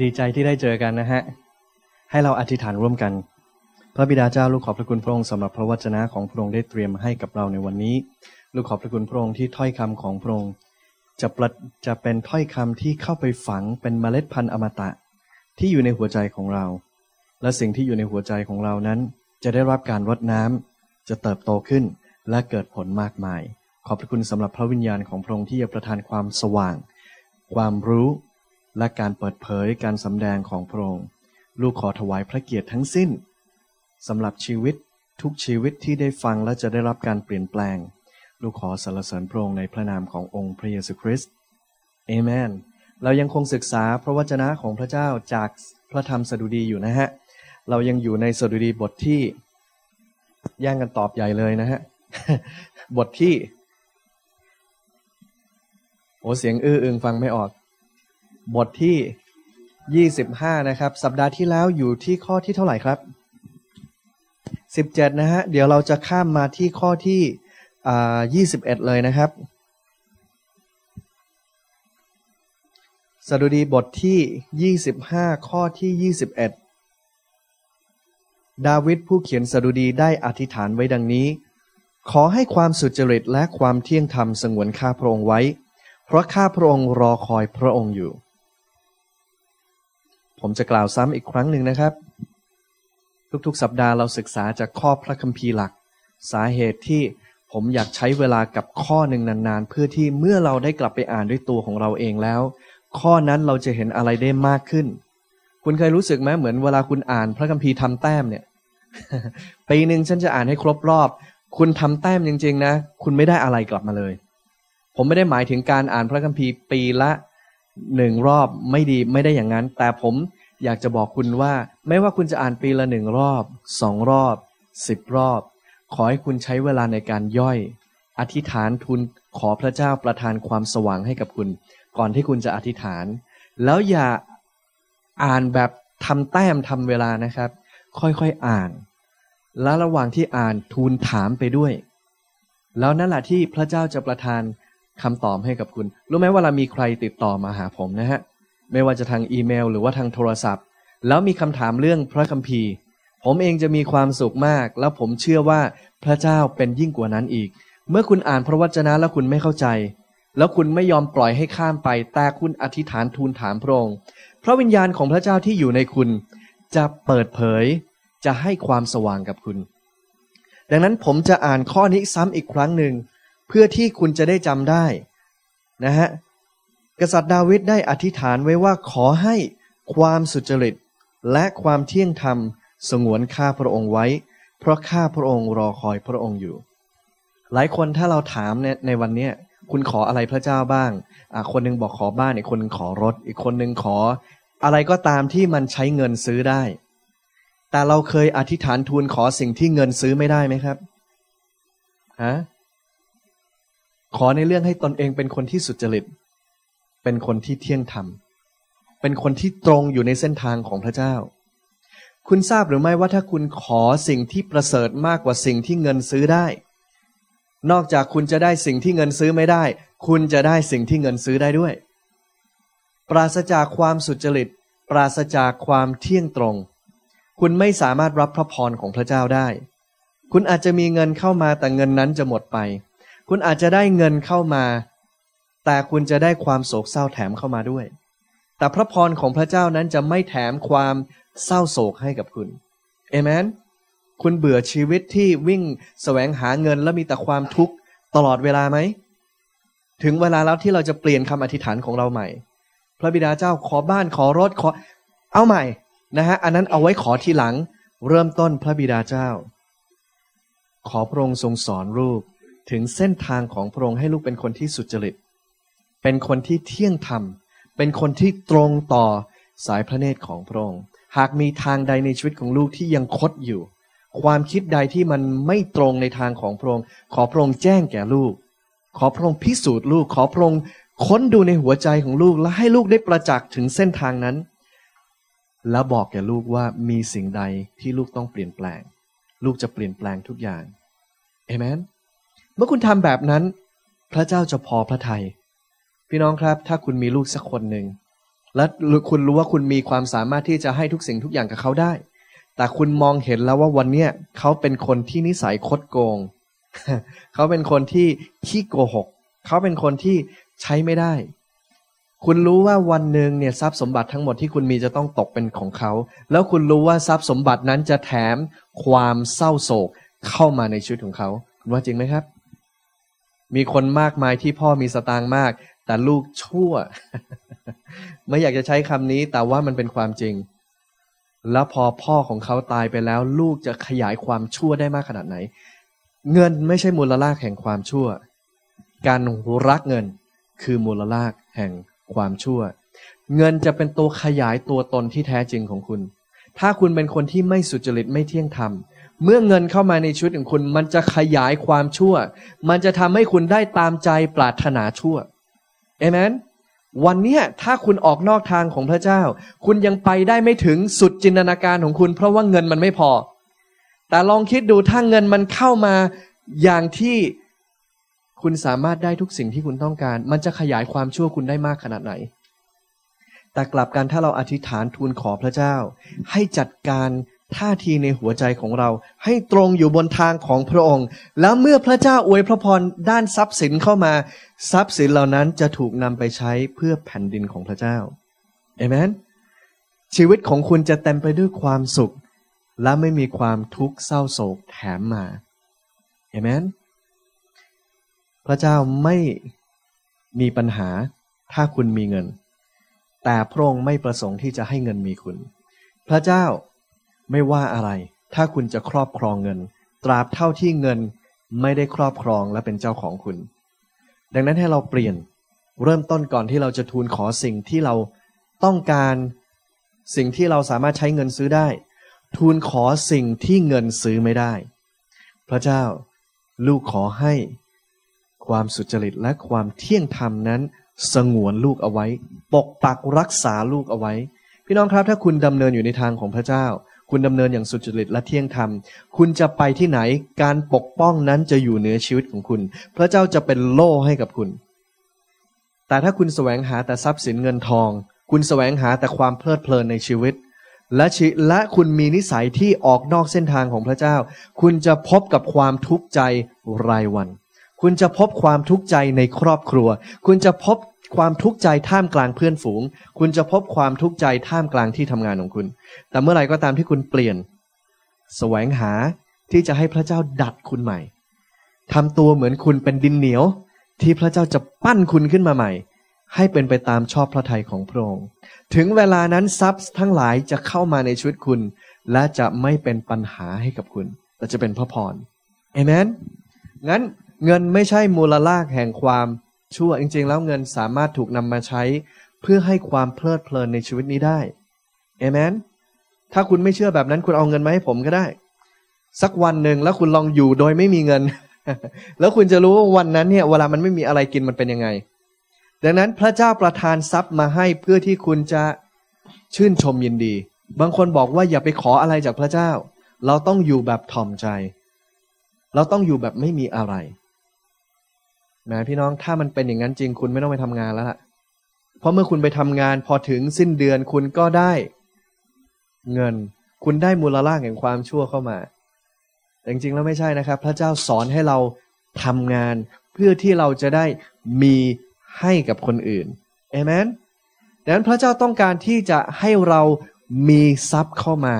ดีใจที่ได้เจอกันนะฮะ ให้เราอธิษฐานร่วมกัน พระบิดาเจ้าลูกขอบพระคุณพระองค์สำหรับพระวจนะของพระองค์ได้เตรียมให้กับเราในวันนี้ ลูกขอบพระคุณพระองค์ที่ถ้อยคำของพระองค์จะประจะเป็นถ้อยคำที่เข้าไปฝังเป็นเมล็ดพันธุ์อมตะ ที่อยู่ในหัวใจของเรา และสิ่งที่อยู่ในหัวใจของเรานั้น จะได้รับการรดน้ำจะเติบโตขึ้นและเกิดผลมากมาย ขอบพระคุณสำหรับพระวิญญาณของพระองค์ที่จะประทานความสว่าง ความรู้ และการเปิดเผยการสำแดงของพระองค์ ลูกขอถวายพระเกียรติทั้งสิ้นสำหรับชีวิตทุกชีวิตที่ได้ฟังและจะได้รับการเปลี่ยนแปลง ลูกขอสรรเสริญพระองค์ในพระนามขององค์พระเยซูคริสต์เอเมน เรายังคงศึกษาพระวจนะของพระเจ้าจากพระธรรมสดุดีอยู่นะฮะ เรายังอยู่ในสดุดีบทที่แย่งกันตอบใหญ่เลยนะฮะ บทที่ โอ้เสียงอื้ออึงฟังไม่ออก บทที่ 25 นะครับ สัปดาห์ที่แล้วอยู่ที่ข้อที่เท่าไหร่ครับ 17 นะฮะ เดี๋ยวเราจะข้ามมาที่ข้อที่อ่า21 เลยนะครับ สดุดีบทที่ 25 ข้อที่ 21 ดาวิดผู้เขียนสดุดีได้อธิษฐานไว้ดังนี้ ขอให้ความสุจริตและความเที่ยงธรรมสงวนข้าพระองค์ไว้ เพราะข้าพระองค์รอคอยพระองค์อยู่ ผมจะกล่าวซ้ำอีกครั้งหนึ่งนะครับ ทุกๆ สัปดาห์เราศึกษาจากข้อพระคัมภีร์หลัก สาเหตุที่ผมอยากใช้เวลากับข้อหนึ่งนานๆ เพื่อที่เมื่อเราได้กลับไปอ่านด้วยตัวของเราเองแล้ว ข้อนั้นเราจะเห็นอะไรได้มากขึ้น คุณเคยรู้สึกไหมเหมือนเวลาคุณอ่านพระคัมภีร์ทำแต้มเนี่ยปีหนึ่งฉันจะอ่านให้ครบรอบ คุณทำแต้มจริง ๆ นะ คุณไม่ได้อะไรกลับมาเลย ผมไม่ได้หมายถึงการอ่านพระคัมภีร์ปีละ หนึ่งรอบไม่ดีไม่ได้อย่างนั้น แต่ผมอยากจะบอกคุณว่า ไม่ว่าคุณจะอ่านปีละหนึ่งรอบสองรอบสิบรอบ ขอให้คุณใช้เวลาในการย่อย อธิษฐานทูลขอพระเจ้าประทานความสว่างให้กับคุณ ก่อนที่คุณจะอธิษฐาน แล้วอย่าอ่านแบบทำแต้มทำเวลานะครับ ค่อยๆอ่าน และระหว่างที่อ่านทูลถามไปด้วย แล้วนั่นแหละที่พระเจ้าจะประทาน คำตอบให้กับคุณ รู้ไหมว่าเรามีใครติดต่อมาหาผมนะฮะ ไม่ว่าจะทางอีเมล หรือว่าทางโทรศัพท์ แล้วมีคำถามเรื่องพระคัมภีร์ ผมเองจะมีความสุขมาก แล้วผมเชื่อว่าพระเจ้าเป็นยิ่งกว่านั้นอีก เมื่อคุณอ่านพระวจนะแล้วคุณไม่เข้าใจ แล้วคุณไม่ยอมปล่อยให้ข้ามไป แต่คุณอธิษฐานทูลถามพระองค์ พระวิญญาณของพระเจ้าที่อยู่ในคุณ จะเปิดเผย จะให้ความสว่างกับคุณ ดังนั้นผมจะอ่านข้อนี้ซ้ำอีกครั้งหนึ่ง เพื่อที่คุณจะได้จำได้นะฮะกษัตริย์ดาวิดได้อธิษฐานไว้ว่าขอให้ความสุจริต และความเที่ยงธรรมสงวนข้าพระองค์ไว้ เพราะข้าพระองค์รอคอยพระองค์อยู่ หลายคนถ้าเราถามในในวันเนี้ยคุณขออะไรพระเจ้าบ้างอะคนหนึงบอกขอบ้านอีกคนหนึงขอรถ อีกคนหนึงขอ อะไรก็ตามที่มันใช้เงินซื้อได้ แต่เราเคยอธิษฐานทูลขอสิ่งที่เงินซื้อไม่ได้ไหมครับฮะ ขอในเรื่องให้ตนเองเป็นคนที่สุจริต เป็นคนที่เที่ยงธรรม เป็นคนที่ตรงอยู่ในเส้นทางของพระเจ้า คุณทราบหรือไม่ว่าถ้าคุณขอสิ่งที่ประเสริฐมากกว่าสิ่งที่เงินซื้อได้ นอกจากคุณจะได้สิ่งที่เงินซื้อไม่ได้ คุณจะได้สิ่งที่เงินซื้อได้ด้วย ปราศจากความสุจริต ปราศจากความเที่ยงตรง คุณไม่สามารถรับพระพรของพระเจ้าได้ คุณอาจจะมีเงินเข้ามาแต่เงินนั้นจะหมดไป คุณอาจจะได้เงินเข้ามา แต่คุณจะได้ความโศกเศร้าแถมเข้ามาด้วย แต่พระพรของพระเจ้านั้นจะไม่แถมความเศร้าโศกให้กับคุณเอเมนคุณเบื่อชีวิตที่วิ่งแสวงหาเงินแล้วมีแต่ความทุกข์ตลอดเวลาไหม ถึงเวลาแล้วที่เราจะเปลี่ยนคำอธิษฐานของเราใหม่ พระบิดาเจ้าขอบ้านขอรถขอ เอาใหม่นะฮะ อันนั้นเอาไว้ขอทีหลัง เริ่มต้นพระบิดาเจ้า ขอพระองค์ทรงสอนลูก ถึงเส้นทางของพระองค์ให้ลูกเป็นคนที่สุจริต เป็นคนที่เที่ยงธรรม เป็นคนที่ตรงต่อสายพระเนตรของพระองค์ หากมีทางใดในชีวิตของลูกที่ยังคดอยู่ ความคิดใดที่มันไม่ตรงในทางของพระองค์ ขอพระองค์แจ้งแก่ลูก ขอพระองค์พิสูจน์ลูก ขอพระองค์ค้นดูในหัวใจของลูกและให้ลูกได้ประจักษ์ถึงเส้นทางนั้น แล้วบอกแก่ลูกว่ามีสิ่งใดที่ลูกต้องเปลี่ยนแปลง ลูกจะเปลี่ยนแปลงทุกอย่างเอเมน มื่อคุณทำแบบนั้น พระเจ้าจะพอพระทยัยพี่น้องครับ ถ้าคุณมีลูกสักคนหนึ่งและคุณรู้ว่าคุณมีความสามารถที่จะให้ทุกสิ่งทุกอย่างกับเขาได้ แต่คุณมองเห็นแล้วว่าวันเนี้ยเขาเป็นคนที่นิสัยคดโกง เขาเป็นคนที่ขี้โกหก เขาเป็นคนที่ใช้ไม่ได้ คุณรู้ว่าวันหนึ่งเนี่ยทรัพย์สมบัติทั้งหมดที่คุณมีจะต้องตกเป็นของเขา แล้วคุณรู้ว่าทรัพย์สมบัตินั้นจะแถมความเศร้าโศกเข้ามาในชีวิตของเขา คุณว่าจริงไหมครับ มีคนมากมายที่พ่อมีสตางค์มาก แต่ลูกชั่ว ไม่อยากจะใช้คำนี้แต่ว่ามันเป็นความจริง แล้วพอพ่อของเขาตายไปแล้ว ลูกจะขยายความชั่วได้มากขนาดไหน เงินไม่ใช่มูลลากแห่งความชั่ว การรักเงินคือมูลลากแห่งความชั่ว เงินจะเป็นตัวขยายตัวตนที่แท้จริงของคุณ ถ้าคุณเป็นคนที่ไม่สุจริตไม่เที่ยงธรรม เมื่อเงินเข้ามาในชีวิตของคุณ มันจะขยายความชั่ว มันจะทำให้คุณได้ตามใจปรารถนาชั่วเอเมนวันนี้ถ้าคุณออกนอกทางของพระเจ้า คุณยังไปได้ไม่ถึงสุดจินตนาการของคุณ เพราะว่าเงินมันไม่พอ แต่ลองคิดดูถ้าเงินมันเข้ามาอย่างที่คุณสามารถได้ทุกสิ่งที่คุณต้องการ มันจะขยายความชั่วคุณได้มากขนาดไหน แต่กลับกันถ้าเราอธิษฐานทูลขอพระเจ้า ให้จัดการ ท่าทีในหัวใจของเราให้ตรงอยู่บนทางของพระองค์ แล้วเมื่อพระเจ้าอวยพระพรด้านทรัพย์สินเข้ามา ทรัพย์สินเหล่านั้นจะถูกนำไปใช้เพื่อแผ่นดินของพระเจ้าเอเมนชีวิตของคุณจะเต็มไปด้วยความสุข และไม่มีความทุกข์เศร้าโศกแถมมาเอเมนพระเจ้าไม่มีปัญหาถ้าคุณมีเงิน แต่พระองค์ไม่ประสงค์ที่จะให้เงินมีคุณ พระเจ้า ไม่ว่าอะไร ถ้าคุณจะครอบครองเงิน ตราบเท่าที่เงินไม่ได้ครอบครองและเป็นเจ้าของคุณ ดังนั้นให้เราเปลี่ยนเริ่มต้นก่อนที่เราจะทูลขอสิ่งที่เราต้องการสิ่งที่เราสามารถใช้เงินซื้อได้ ทูลขอสิ่งที่เงินซื้อไม่ได้ พระเจ้าลูกขอให้ ความสุจริตและความเที่ยงธรรมนั้น สงวนลูกเอาไว้ ปกปักรักษาลูกเอาไว้ พี่น้องครับถ้าคุณดำเนินอยู่ในทางของพระเจ้า คุณดำเนินอย่างสุจริตและเที่ยงธรรม คุณจะไปที่ไหน การปกป้องนั้นจะอยู่เหนือชีวิตของคุณ พระเจ้าจะเป็นโล่ให้กับคุณ แต่ถ้าคุณแสวงหาแต่ทรัพย์สินเงินทอง คุณแสวงหาแต่ความเพลิดเพลินในชีวิต และชีและคุณมีนิสัยที่ออกนอกเส้นทางของพระเจ้า คุณจะพบกับความทุกข์ใจรายวัน คุณจะพบความทุกข์ใจในครอบครัว คุณจะพบ ความทุกข์ใจท่ามกลางเพื่อนฝูง คุณจะพบความทุกข์ใจท่ามกลางที่ทำงานของคุณ แต่เมื่อไหร่ก็ตามที่คุณเปลี่ยนแสวงหาที่จะให้พระเจ้าดัดคุณใหม่ทำตัวเหมือนคุณเป็นดินเหนียว ที่พระเจ้าจะปั้นคุณขึ้นมาใหม่ ให้เป็นไปตามชอบพระทัยของพระองค์ถึงเวลานั้นทรัพย์ทั้งหลายจะเข้ามาในชีวิตคุณ และจะไม่เป็นปัญหาให้กับคุณ แต่จะเป็นพระพรเอเมนงั้นเงินไม่ใช่มูลลากแห่งความ ชั่วจริงๆ แล้วเงินสามารถถูกนำมาใช้ เพื่อให้ความเพลิดเพลินในชีวิตนี้ได้เอเมนถ้าคุณไม่เชื่อแบบนั้นคุณเอาเงินมาให้ผมก็ได้ สักวันหนึ่งแล้วคุณลองอยู่โดยไม่มีเงิน แล้วคุณจะรู้ว่าวันนั้นเนี่ยเวลามันไม่มีอะไรกินมันเป็นยังไง ดังนั้นพระเจ้าประทานทรัพย์มาให้เพื่อที่คุณจะชื่นชมยินดี บางคนบอกว่าอย่าไปขออะไรจากพระเจ้า เราต้องอยู่แบบถ่อมใจ เราต้องอยู่แบบไม่มีอะไร นะพี่น้องถ้ามันเป็นอย่างนั้นจริงคุณไม่ต้องไปทำงานแล้วล่ะ เพราะเมื่อคุณไปทำงานพอถึงสิ้นเดือนคุณก็ได้เงิน คุณได้มูลค่าแห่งความชั่วเข้ามาแต่จริงๆแล้วไม่ใช่นะครับ พระเจ้าสอนให้เราทำงาน เพื่อที่เราจะได้มีให้กับคนอื่นเอเมนดังนั้นพระเจ้าต้องการที่จะให้เรามีทรัพย์เข้ามา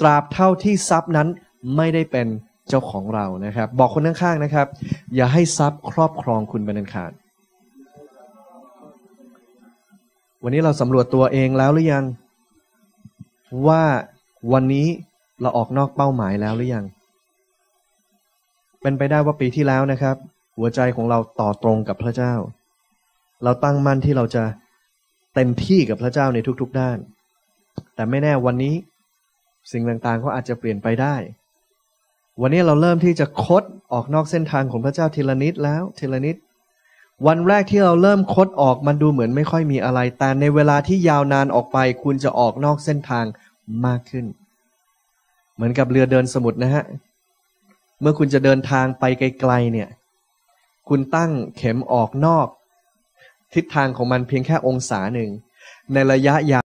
ตราบเท่าที่ทรัพย์นั้นไม่ได้เป็น เจ้าของเรานะครับ บอกคนข้างๆนะครับ อย่าให้ทรัพย์ครอบครองคุณเป็นอันขาด วันนี้เราสำรวจตัวเองแล้วหรือยัง ว่าวันนี้เราออกนอกเป้าหมายแล้วหรือยัง เป็นไปได้ว่าปีที่แล้วนะครับ หัวใจของเราต่อตรงกับพระเจ้า เราตั้งมั่นที่เราจะเต็มที่กับพระเจ้าในทุกๆด้าน แต่ไม่แน่วันนี้สิ่งต่างๆก็อาจจะเปลี่ยนไปได้ วันนี้เราเริ่มที่จะคดออกนอกเส้นทางของพระเจ้าทีละนิดแล้วทีละนิด วันแรกที่เราเริ่มคดออกมันดูเหมือนไม่ค่อยมีอะไร แต่ในเวลาที่ยาวนานออกไป คุณจะออกนอกเส้นทางมากขึ้น เหมือนกับเรือเดินสมุทรนะฮะ เมื่อคุณจะเดินทางไปไกลๆเนี่ย คุณตั้งเข็มออกนอก ทิศทางของมันเพียงแค่องศาหนึ่งในระยะยาว